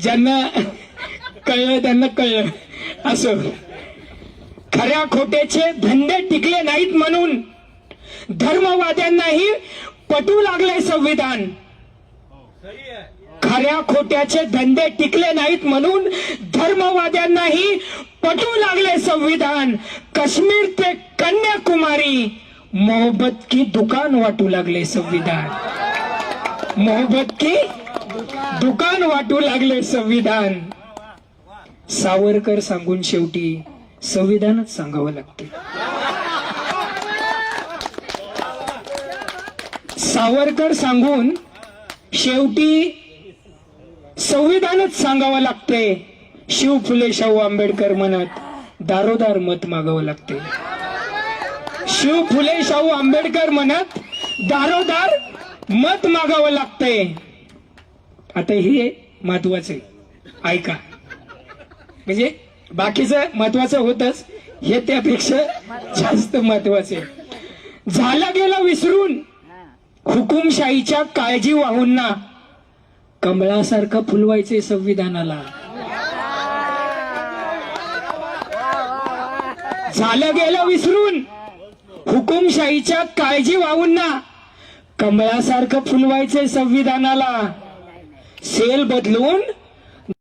ज्यांना कळलं त्यांना कळलं. असं. खऱ्या खोट्याचे धंदे टिकले नाहीत म्हणून धर्मवाद्यांनाही पटू लागले संविधान. खऱ्या खोट्याचे धंदे टिकले नाहीत म्हणून धर्मवाद्यांनाही पटू लागले संविधान. काश्मीर ते कन्याकुमारी मोहब्बत की दुकान वाटू लागले संविधान. मोहब्बत की दुकान वाटू लागले संविधान. सावरकर सांगून शेवटी संविधानच सांगावं लागते. सावरकर सांगून शेवटी संविधानच सांगावं लागते. शिव फुले शाहू आंबेडकर म्हणत दारोदार मत मागावं लागते. शिव फुले शाहू आंबेडकर म्हणत दारोदार मत मागावं लागतंय. आता हे महत्वाचं आहे. ऐका. म्हणजे बाकीचं महत्वाचं होतच. हे त्यापेक्षा जास्त महत्वाचं आहे. झालं गेलं विसरून. हुकुमशाहीच्या काळजी वाहूंना कमळासारखं फुलवायचे संविधानाला. झालं गेलं विसरून. हुकुमशाहीच्या काळजी वाहूंना कमळासारखं फुलवायचंय संविधानाला. सेल बदलून